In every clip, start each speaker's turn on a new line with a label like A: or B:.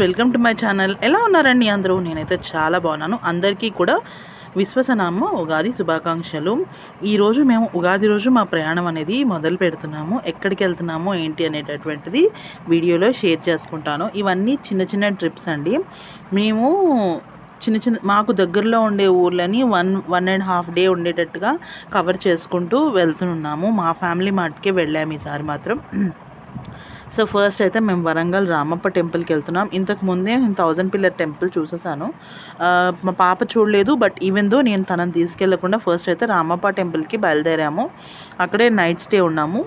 A: Welcome to my channel ఎలా ఉన్నారండి అందరూ? నేనైతే చాలా బాగున్నాను. అందరికీ కూడా విశ్వసనామ ఉగాది శుభాకాంక్షలు. ఈరోజు మేము ఉగాది రోజు మా ప్రయాణం అనేది మొదలు పెడుతున్నాము. ఎక్కడికి వెళ్తున్నామో ఏంటి అనేటటువంటిది వీడియోలో షేర్ చేసుకుంటాను. ఇవన్నీ చిన్న చిన్న ట్రిప్స్ అండి. మేము చిన్న చిన్న మాకు దగ్గరలో ఉండే ఊర్లని one one and half day ఉండేటట్టుగా కవర్ చేసుకుంటూ వెళ్తున్నాము మా ఫ్యామిలీ మాటకే వెళ్ళాము ఈసారి మాత్రం. సో ఫస్ట్ అయితే మేము వరంగల్ రామప్ప టెంపుల్కి వెళ్తున్నాం. ఇంతకు ముందే నేను థౌజండ్ పిల్లర్ టెంపుల్ చూసేసాను మా పాప చూడలేదు బట్ ఈవెన్ దో నేను తనని తీసుకెళ్ళకుండా ఫస్ట్ అయితే రామప్ప టెంపుల్కి బయలుదేరాము. అక్కడే నైట్ స్టే ఉన్నాము.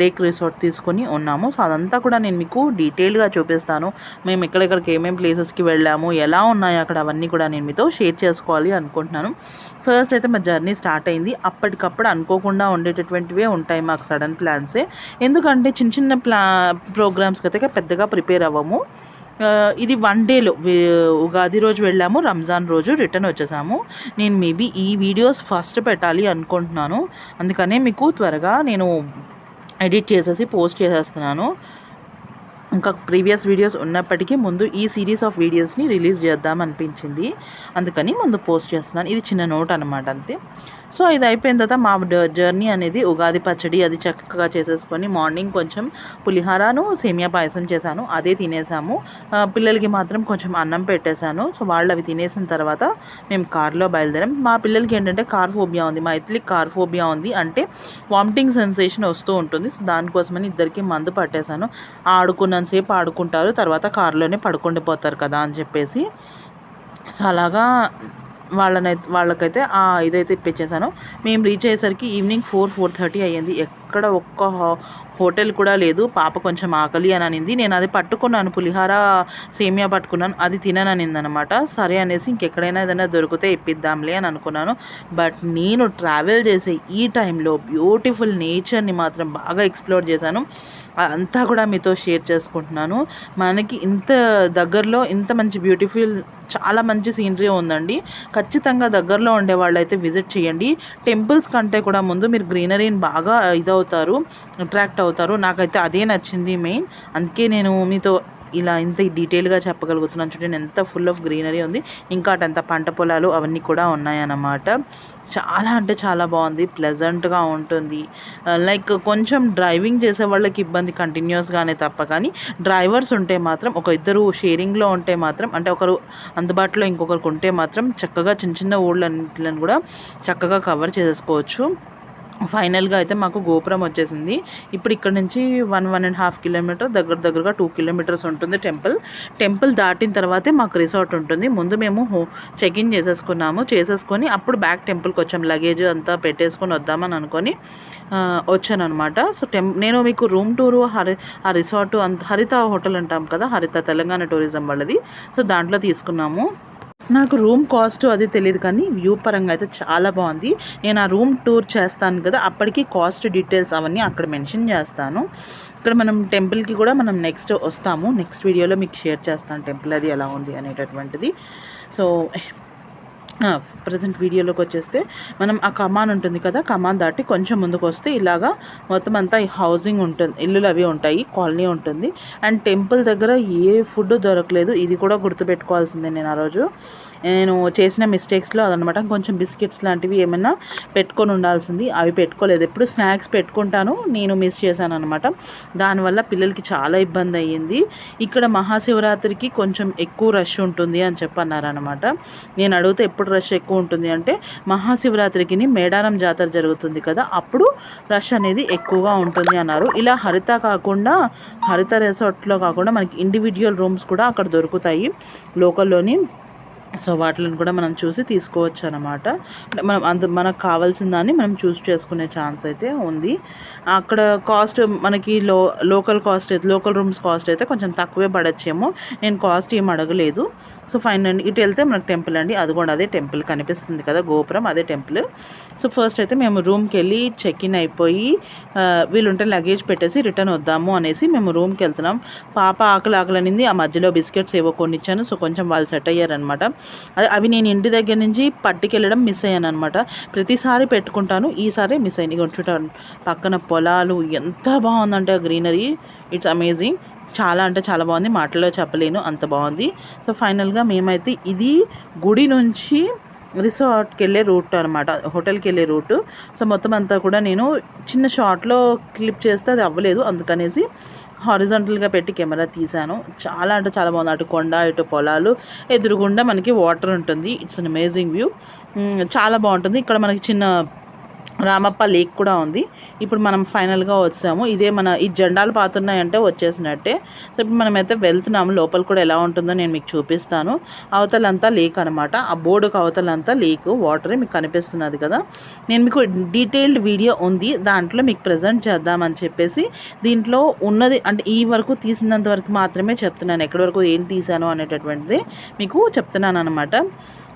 A: లేక్ రిసార్ట్ తీసుకొని ఉన్నాము. సో అదంతా కూడా నేను మీకు డీటెయిల్గా చూపిస్తాను. మేము ఎక్కడెక్కడికి ఏమేమి ప్లేసెస్కి వెళ్ళాము ఎలా ఉన్నాయి అక్కడ అవన్నీ కూడా నేను మీతో షేర్ చేసుకోవాలి అనుకుంటున్నాను. ఫస్ట్ అయితే మా జర్నీ స్టార్ట్ అయింది. అప్పటికప్పుడు అనుకోకుండా ఉండేటటువంటివే ఉంటాయి మాకు సడన్ ప్లాన్సే ఎందుకంటే చిన్న చిన్న ప్లా ప్రోగ్రామ్స్కి అయితే పెద్దగా ప్రిపేర్ అవ్వము. ఇది వన్ డేలో. ఉగాది రోజు వెళ్ళాము రంజాన్ రోజు రిటర్న్ వచ్చేసాము. నేను మేబీ ఈ వీడియోస్ ఫస్ట్ పెట్టాలి అనుకుంటున్నాను. అందుకనే మీకు త్వరగా నేను ఎడిట్ చేసేసి పోస్ట్ చేసేస్తున్నాను. ఇంకా ప్రీవియస్ వీడియోస్ ఉన్నప్పటికీ ముందు ఈ సిరీస్ ఆఫ్ వీడియోస్ని రిలీజ్ చేద్దాం అనిపించింది. అందుకని ముందు పోస్ట్ చేస్తున్నాను. ఇది చిన్న నోట్ అనమాట అంతే. సో ఇది అయిపోయిన తర్వాత మా జర్నీ అనేది ఉగాది పచ్చడి అది చక్కగా చేసేసుకొని మార్నింగ్ కొంచెం పులిహారాను సేమియా పాయసం చేశాను. అదే తినేసాము. పిల్లలకి మాత్రం కొంచెం అన్నం పెట్టేశాను. సో వాళ్ళు అవి తినేసిన తర్వాత మేము కార్లో బయలుదేరాం. మా పిల్లలకి ఏంటంటే కార్ ఫోబియా ఉంది. మా ఇతలికి కార్ ఫోబియా ఉంది అంటే వామిటింగ్ సెన్సేషన్ వస్తూ ఉంటుంది. సో దానికోసమని ఇద్దరికి మందు పట్టేశాను. ఆడుకున్నంతసేపు ఆడుకుంటారు తర్వాత కారులోనే పడుకుండిపోతారు కదా అని చెప్పేసి. సో అలాగా వాళ్ళనై వాళ్ళకైతే ఆ ఇదైతే ఇప్పించేసాను మేము రీచ్ అయ్యేసరికి ఈవినింగ్ ఫోర్ ఫోర్ థర్టీ అయ్యింది ఎక్కడ ఒక్క హో- హోటల్ కూడా లేదు. పాప కొంచెం ఆకలి అని అనింది. నేను అది పట్టుకున్నాను. పులిహార సేమియా పట్టుకున్నాను. అది తినననింది అనమాట సరే అనేసి ఇంకెక్కడైనా ఏదైనా దొరికితే ఇప్పిద్దాంలే అని అనుకున్నాను. బట్ నేను ట్రావెల్ చేసే ఈ టైంలో బ్యూటిఫుల్ నేచర్ని మాత్రం బాగా ఎక్స్ప్లోర్ చేశాను. అంతా కూడా మీతో షేర్ చేసుకుంటున్నాను. మనకి ఇంత దగ్గరలో ఇంత మంచి బ్యూటిఫుల్ చాలా మంచి సీనరీ ఉందండి. ఖచ్చితంగా దగ్గరలో ఉండే వాళ్ళైతే విజిట్ చేయండి. టెంపుల్స్ కంటే కూడా ముందు మీరు గ్రీనరీని బాగా అవుతారు అట్రాక్ట్ అవుతారు. నాకైతే అదే నచ్చింది మెయిన్. అందుకే నేను మీతో ఇలా ఇంత డీటెయిల్గా చెప్పగలుగుతున్నాను చూడండి. ఎంత ఫుల్ ఆఫ్ గ్రీనరీ ఉంది. ఇంకా అటంత పంట పొలాలు అవన్నీ కూడా ఉన్నాయన్నమాట. చాలా అంటే చాలా బాగుంది. ప్లెజెంట్గా ఉంటుంది. లైక్ కొంచెం డ్రైవింగ్ చేసే వాళ్ళకి ఇబ్బంది కంటిన్యూస్గానే తప్ప కానీ డ్రైవర్స్ ఉంటే మాత్రం ఒక ఇద్దరు షేరింగ్లో ఉంటే మాత్రం అంటే ఒకరు అందుబాటులో ఇంకొకరికి ఉంటే మాత్రం చక్కగా చిన్న చిన్న ఊళ్ళన్నింటిని కూడా చక్కగా కవర్ చేసేసుకోవచ్చు. ఫైనల్గా అయితే మాకు గోపురం వచ్చేసింది. ఇప్పుడు ఇక్కడ నుంచి one one and half kilometre దగ్గర దగ్గరగా టూ కిలోమీటర్స్ ఉంటుంది టెంపుల్. టెంపుల్ దాటిన తర్వాతే మాకు రిసార్ట్ ఉంటుంది. ముందు మేము చెక్ ఇన్ చేసేసుకున్నాము. చేసేసుకొని అప్పుడు బ్యాక్ టెంపుల్కి వచ్చాం. లగేజ్ అంతా పెట్టేసుకొని వద్దామని అనుకొని వచ్చాను అనమాట సో టెం నేను మీకు రూమ్ టూరు హరి ఆ రిసార్ట్ అంత హరిత హోటల్ అంటాం కదా హరిత తెలంగాణ టూరిజం వాళ్ళది. సో దాంట్లో తీసుకున్నాము. నాకు రూమ్ కాస్ట్ అది తెలియదు కానీ వ్యూ పరంగా అయితే చాలా బాగుంది. నేను ఆ రూమ్ టూర్ చేస్తాను కదా అప్పటికి కాస్ట్ డీటెయిల్స్ అవన్నీ అక్కడ మెన్షన్ చేస్తాను. ఇక్కడ మనం టెంపుల్కి కూడా మనం నెక్స్ట్ వస్తాము. నెక్స్ట్ వీడియోలో మీకు షేర్ చేస్తాను టెంపుల్ అది ఎలా ఉంది అనేటటువంటిది. సో ప్రజెంట్ వీడియోలోకి వచ్చేస్తే మనం ఆ కమాన్ ఉంటుంది కదా కమాన్ దాటి కొంచెం ముందుకు వస్తే ఇలాగా మొత్తం అంతా హౌసింగ్ ఉంటుంది ఇల్లులు అవి ఉంటాయి కాలనీ ఉంటుంది. అండ్ టెంపుల్ దగ్గర ఏ ఫుడ్ దొరకలేదు ఇది కూడా గుర్తుపెట్టుకోవాల్సిందే నేను ఆ రోజు. నేను చేసిన మిస్టేక్స్లో అదనమాట కొంచెం బిస్కెట్స్ లాంటివి ఏమైనా పెట్టుకొని ఉండాల్సింది అవి పెట్టుకోలేదు. ఎప్పుడు స్నాక్స్ పెట్టుకుంటాను నేను మిస్ చేశాను అనమాట దానివల్ల పిల్లలకి చాలా ఇబ్బంది అయ్యింది. ఇక్కడ మహాశివరాత్రికి కొంచెం ఎక్కువ రష్ ఉంటుంది అని చెప్పన్నారనమాట నేను అడిగితే ఎప్పుడు రష్ ఎక్కువ ఉంటుంది అంటే మహాశివరాత్రికి మేడారం జాతర జరుగుతుంది కదా అప్పుడు రష్ అనేది ఎక్కువగా ఉంటుంది అన్నారు. ఇలా హరిత కాకుండా హరిత రిసార్ట్లో కాకుండా మనకి ఇండివిజువల్ రూమ్స్ కూడా అక్కడ దొరుకుతాయి. లోకల్లోని సో వాటిని కూడా మనం చూసి తీసుకోవచ్చు అనమాట మనం అంత మనకు కావాల్సిన దాన్ని మనం చూస్ చేసుకునే ఛాన్స్ అయితే ఉంది. అక్కడ కాస్ట్ మనకి లో లోకల్ కాస్ట్ అయితే లోకల్ రూమ్స్ కాస్ట్ అయితే కొంచెం తక్కువే పడచ్చేమో. నేను కాస్ట్ ఏం అడగలేదు. సో ఫైన్ అండి. ఇటు వెళ్తే మనకు టెంపుల్ అండి. అది కూడా అదే టెంపుల్ కనిపిస్తుంది కదా గోపురం అదే టెంపుల్. సో ఫస్ట్ అయితే మేము రూమ్కి వెళ్ళి చెక్ ఇన్ అయిపోయి వీళ్ళుంటే లగేజ్ పెట్టేసి రిటర్న్ వద్దాము అనేసి మేము రూమ్కి వెళ్తున్నాం. పాప ఆకలి ఆకలనింది ఆ మధ్యలో బిస్కెట్స్ ఏవో కొన్ని ఇచ్చాను సో కొంచెం వాళ్ళు సెట్ అయ్యారనమాట అవి నేను ఇంటి దగ్గర నుంచి పట్టుకెళ్ళడం మిస్ అయ్యాను అనమాట ప్రతిసారి పెట్టుకుంటాను ఈసారి మిస్ అయ్యింది చూడండి పక్కన పొలాలు ఎంత బాగుందంటే ఆ గ్రీనరీ. ఇట్స్ అమేజింగ్ చాలా అంటే చాలా బాగుంది. మాటల్లో చెప్పలేను అంత బాగుంది. సో ఫైనల్గా మేమైతే ఇది గుడి నుంచి రిసార్ట్కి వెళ్ళే రూట్ అనమాట హోటల్కి వెళ్ళే రూట్. సో మొత్తం అంతా కూడా నేను చిన్న షార్ట్లో క్లిప్ చేస్తే అది అవ్వలేదు. అందుకనేసి హారిజంటల్గా పెట్టి కెమెరా తీశాను. చాలా అంటే చాలా బాగుంది. అటు కొండ ఇటు పొలాలు ఎదురుగుండా మనకి వాటర్ ఉంటుంది. ఇట్స్ అన్ అమేజింగ్ వ్యూ చాలా బాగుంటుంది. ఇక్కడ మనకి చిన్న రామప్ప లేక్ కూడా ఉంది. ఇప్పుడు మనం ఫైనల్గా వచ్చాము. ఇదే మన ఈ జెండాలు పాతున్నాయంటే వచ్చేసినట్టే. సో ఇప్పుడు మనమైతే వెళ్తున్నాము. లోపల కూడా ఎలా ఉంటుందో నేను మీకు చూపిస్తాను. అవతలంతా లేక్ అనమాట ఆ బోర్డుకు అవతలంతా లేక్ వాటర్ మీకు కనిపిస్తున్నది కదా. నేను మీకు డీటెయిల్డ్ వీడియో ఉంది. దాంట్లో మీకు ప్రజెంట్ చేద్దామని చెప్పేసి దీంట్లో ఉన్నది అంటే ఈ వరకు తీసినంత వరకు మాత్రమే చెప్తున్నాను. ఎక్కడి వరకు ఏం తీసాను అనేటటువంటిది మీకు చెప్తున్నాను అనమాట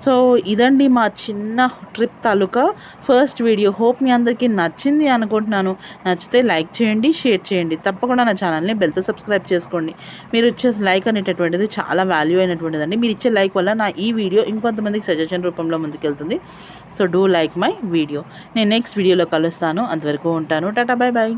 A: సో ఇదండి మా చిన్న ట్రిప్ తాలూకా ఫస్ట్ వీడియో. హోప్ మీ అందరికీ నచ్చింది అనుకుంటున్నాను. నచ్చితే లైక్ చేయండి షేర్ చేయండి. తప్పకుండా నా ఛానల్ని బెల్తో సబ్స్క్రైబ్ చేసుకోండి. మీరు ఇచ్చే లైక్ అనేటటువంటిది చాలా వాల్యూ అయినటువంటిది అండి మీరు ఇచ్చే లైక్ వల్ల నా ఈ వీడియో ఇంకొంతమందికి సజెషన్ రూపంలో ముందుకెళ్తుంది. So do like my video. నేను నెక్స్ట్ వీడియోలో కలుస్తాను. అంతవరకు ఉంటాను. టాటా బాయ్ బాయ్.